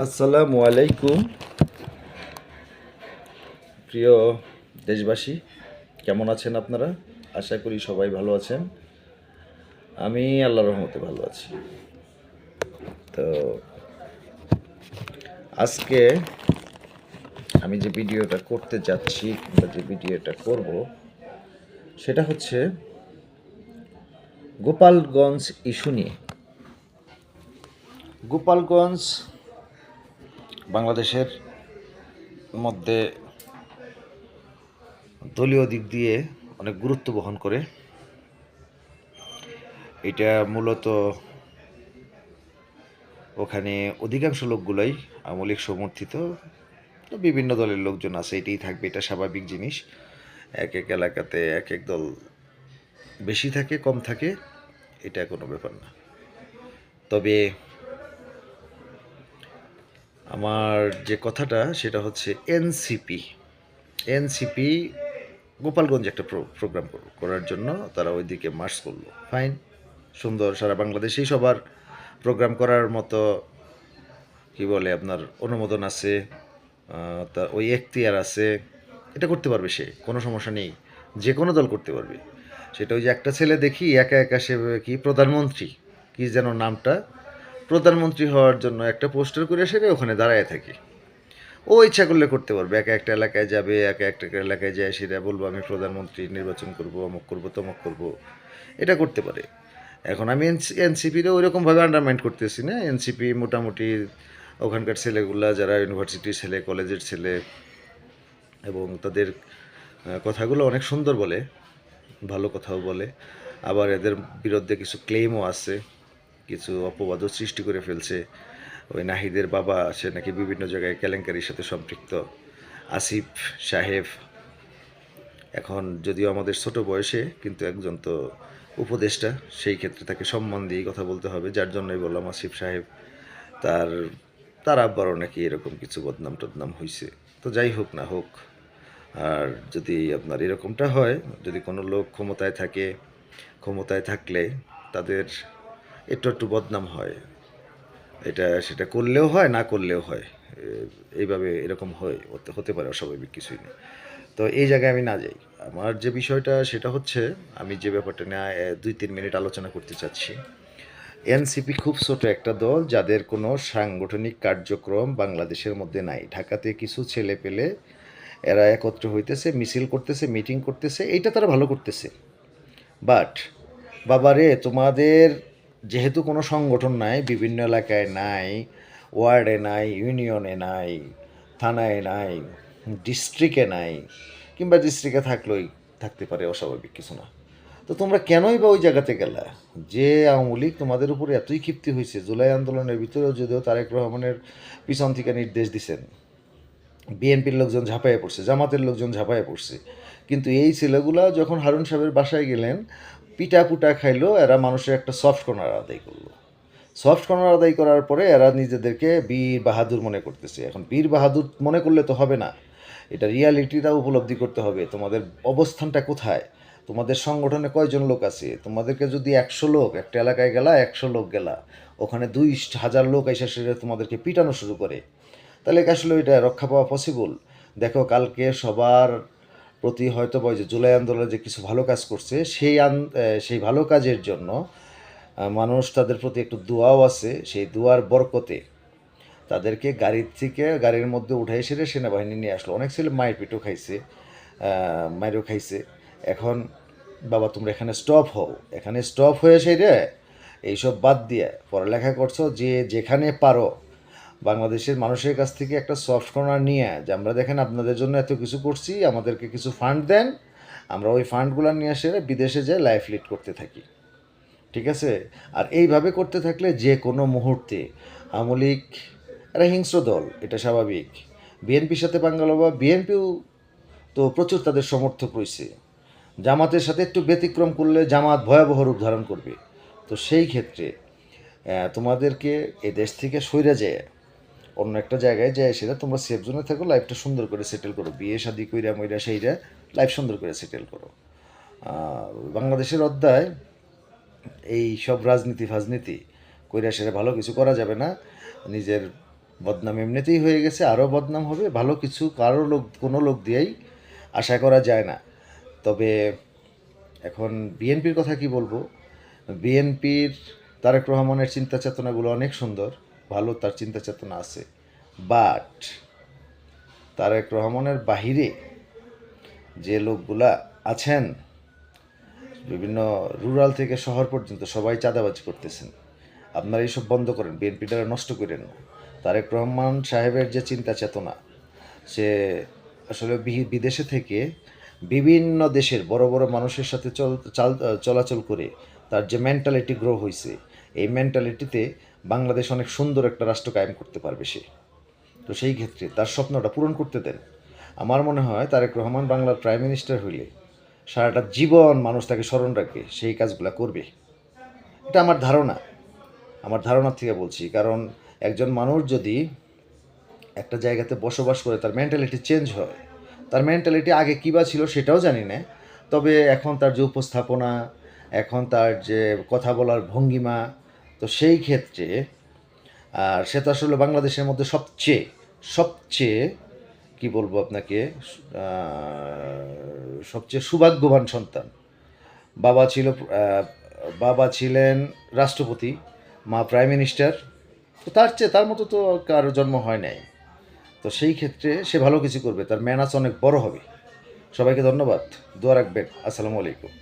আসসালামু আলাইকুম। প্রিয় দেশবাসী, কেমন আছেন আপনারা? আশা করি সবাই ভালো আছেন। আমি আল্লাহ রহমতে ভালো আছি। তো, আজকে আমি যে ভিডিওটা করতে যাচ্ছি কিংবা যে ভিডিওটা করব, সেটা হচ্ছে গোপালগঞ্জ ইস্যু নিয়ে। গোপালগঞ্জ বাংলাদেশের মধ্যে দলীয় দিক দিয়ে অনেক গুরুত্ব বহন করে। এটা মূলত ওখানে অধিকাংশ লোকগুলোই আমলিক সমর্থিত। বিভিন্ন দলের লোকজন আছে, এটাই থাকবে, এটা স্বাভাবিক জিনিস। এক এক এলাকাতে এক এক দল বেশি থাকে, কম থাকে, এটা কোনো ব্যাপার না। তবে আমার যে কথাটা সেটা হচ্ছে এনসিপি। এনসিপি গোপালগঞ্জে একটা প্রোগ্রাম করার জন্য তারা ওইদিকে মার্চ করল। ফাইন সুন্দর, সারা বাংলাদেশেই সবার প্রোগ্রাম করার মতো, কি বলে আপনার, অনুমোদন আছে তা ওই এখতিয়ার আছে, এটা করতে পারবে সে, কোনো সমস্যা নেই, যে কোনো দল করতে পারবে। সেটা ওই যে একটা ছেলে দেখি, একা একা সে কি প্রধানমন্ত্রী, কি যেন নামটা প্রধানমন্ত্রী হওয়ার জন্য একটা পোস্টার করে সেরে ওখানে দাঁড়ায় থাকি। ও ইচ্ছা করলে করতে পারবে। একা একটা এলাকায় যাবে, একা একটা এলাকায় যায়, সেটা বলব, আমি প্রধানমন্ত্রী নির্বাচন করব, অমুক করব, তমুক করব। এটা করতে পারে। এখন আমি এনসিপিরে ওইরকমভাবে আন্ডারমাইন্ড করতেছি না। এনসিপি মোটামুটি ওখানকার ছেলেগুলা, যারা ইউনিভার্সিটির ছেলে কলেজের ছেলে, এবং তাদের কথাগুলো অনেক সুন্দর বলে, ভালো কথাও বলে। আবার এদের বিরুদ্ধে কিছু ক্লেমও আছে। কিছু অপবাদও সৃষ্টি করে ফেলছে। ওই নাহিদের বাবা, সে নাকি বিভিন্ন জায়গায় কেলেঙ্কারির সাথে সম্পৃক্ত। আসিফ, সাহেব, এখন যদিও আমাদের ছোট বয়সে, কিন্তু একজন তো উপদেষ্টা, সেই ক্ষেত্রে তাকে সম্মান দিয়ে কথা বলতে হবে, যার জন্যই বললাম আসিফ সাহেব। তার তার আব্বারও নাকি এরকম কিছু বদনাম টদনাম হয়েছে তো যাই হোক না হোক, আর যদি আপনার এরকমটা হয়, যদি কোনো লোক ক্ষমতায় থাকে, ক্ষমতায় থাকলে তাদের একটু একটু বদনাম হয়। এটা, সেটা করলেও হয়, না করলেও হয়। এইভাবে এরকম হয়, হতে- পারে অস্বাভাবিক কিছুই না তো এই জায়গায় আমি না যাই। আমার যে বিষয়টা, সেটা হচ্ছে আমি যে ব্যাপারটা নিয়ে দুই, তিন মিনিট আলোচনা করতে চাচ্ছি। এনসিপি খুব ছোট একটা দল, যাদের কোনো সাংগঠনিক কার্যক্রম বাংলাদেশের মধ্যে নাই। ঢাকাতে কিছু ছেলে পেলে এরা একত্র হইতেছে, মিছিল করতেছে, মিটিং করতেছে, এইটা তারা ভালো করতেছে। বাট, বাবারে, তোমাদের যেহেতু কোনো সংগঠন নাই, বিভিন্ন এলাকায় নাই, ওয়ার্ডে নাই, ইউনিয়নে নাই, থানায় নাই, ডিস্ট্রিক্টে নাই, কিংবা ডিস্ট্রিক্টে থাকলেই থাকতে পারে অস্বাভাবিক কিছু না। তো তোমরা কেনই বা ওই জায়গাতে গেলা? যে আওয়ামী লীগ তোমাদের উপরে এতই ক্ষিপ্তি হয়েছে, জুলাই আন্দোলনের ভিতরেও যদিও তারেক রহমানের পিছন থেকে নির্দেশ দিছেন, বিএনপির লোকজন ঝাঁপাইয়ে পড়ছে, জামাতের লোকজন ঝাঁপাইয়ে পড়ছে, কিন্তু এই ছেলেগুলা যখন হারুন সাহেবের বাসায় গেলেন পিটা পুটা খাইলো, এরা মানুষের একটা সফট কর্নার আদায় করল। সফট কর্নার আদায় করার পরে এরা নিজেদেরকে বীর বাহাদুর মনে করতেছে। এখন বীর বাহাদুর মনে করলে তো হবে না। এটা রিয়ালিটিটা উপলব্ধি করতে হবে। তোমাদের অবস্থানটা কোথায়? তোমাদের সংগঠনে কয়জন লোক আছে? তোমাদেরকে যদি একশো লোক, একটা এলাকায় গেলা, একশো লোক গেলা, ওখানে দুই হাজার লোক এসে সেটা তোমাদেরকে পিটানো শুরু করে। তাহলে আসলে ওইটা রক্ষা পাওয়া পসিবল দেখো, কালকে সবার প্রতি হয়তো বা যে জুলাই আন্দোলনে যে কিছু ভালো কাজ করছে, সেই সেই ভালো কাজের জন্য মানুষ তাদের প্রতি একটু দোয়াও আছে, সেই দোয়ার বরকতে তাদেরকে গাড়ির থেকে গাড়ির মধ্যে উঠাই সেরে সেনাবাহিনী নিয়ে আসলো। অনেক ছেলে মায়ের পিঠও খাইছে মায়েরও খাইছে। এখন বাবা তোমরা এখানে স্টপ হও। এখানে স্টপ হয়ে সেই রে এইসব বাদ দিয়ে পড়ালেখা করছ, যে যেখানে পারো বাংলাদেশের মানুষের কাছ থেকে একটা সফট কর্নার নিয়ে যে আমরা দেখেন আপনাদের জন্য এত কিছু করছি, আমাদেরকে কিছু ফান্ড দেন, আমরা ওই ফান্ডগুলো নিয়ে এসে বিদেশে যেয়ে লাইফ লিড করতে থাকি। ঠিক আছে? আর এইভাবে করতে থাকলে যে কোনো মুহূর্তে আওয়ামী লীগ একটা হিংস্র দল, এটা স্বাভাবিক। বিএনপির সাথে বাঙ্গালো বা বিএনপিও তো প্রচুর তাদের সমর্থক রয়েছে। জামাতের সাথে একটু ব্যতিক্রম করলে জামাত ভয়াবহ রূপ ধারণ করবে। তো সেই ক্ষেত্রে তোমাদেরকে এ দেশ থেকে সইরা যায়। অন্য একটা জায়গায় যায় সেটা তোমরা সেফ জোনে থাকো লাইফটা সুন্দর করে সেটেল করো। বিয়ে শাদি কইরা মইরা সেইরা লাইফ সুন্দর করে সেটেল করো। বাংলাদেশের অধ্যায়, এই সব রাজনীতি ফাজনীতি, কইরা সেটা ভালো কিছু করা যাবে না। নিজের বদনাম এমনিতেই হয়ে গেছে, আরও বদনাম হবে, ভালো কিছু কারও লোক, কোনো লোক দিয়েই আশা করা যায় না। তবে এখন বিএনপির কথা কি বলব? বিএনপির তারেক রহমানের চিন্তা চেতনাগুলো অনেক সুন্দর। ভালো তার চিন্তা চেতনা আছে। বাট তারেক রহমানের বাহিরে যে লোকগুলা আছেন, বিভিন্ন রুরাল থেকে শহর পর্যন্ত সবাই চাঁদাবাজি করতেছেন। আপনারা এইসব বন্ধ করেন বিএনপিটা নষ্ট করেন না। তারেক রহমান সাহেবের যে চিন্তা চেতনা, সে আসলে বিদেশে থেকে বিভিন্ন দেশের বড় বড় মানুষের সাথে চল, চাল, চলাচল করে তার যে মেন্টালিটি গ্রো হয়েছে এই মেন্টালিটিতে বাংলাদেশ অনেক সুন্দর একটা রাষ্ট্র কায়েম করতে পারবে সে। তো সেই ক্ষেত্রে তার স্বপ্নটা পূরণ করতে দেন। আমার মনে হয় তারেক রহমান বাংলার প্রাইম মিনিস্টার হইলে সারাটা জীবন মানুষ তাকে স্মরণ রাখবে, সেই কাজগুলো করবে। এটা আমার ধারণা। আমার ধারণার থেকে বলছি, কারণ একজন মানুষ যদি একটা জায়গাতে বসবাস করে, তার মেন্টালিটি চেঞ্জ হয়। তার মেন্টালিটি আগে কী বা ছিল সেটাও জানি না। তবে এখন তার যে উপস্থাপনা, এখন তার যে কথা বলার ভঙ্গিমা তো সেই ক্ষেত্রে, আর সে তো আসলে বাংলাদেশের মধ্যে সবচেয়ে সবচেয়ে, কি বলব আপনাকে সবচেয়ে সৌভাগ্যবান সন্তান। বাবা ছিল বাবা ছিলেন রাষ্ট্রপতি, মা প্রাইম মিনিস্টার। তো তার চেয়ে, তার মতো তো কারও জন্ম হয় নাই। তো সেই ক্ষেত্রে সে ভালো কিছু করবে, তার ম্যানাস অনেক বড় হবে। সবাইকে ধন্যবাদ, দোয়া রাখবেন, আসসালামু আলাইকুম।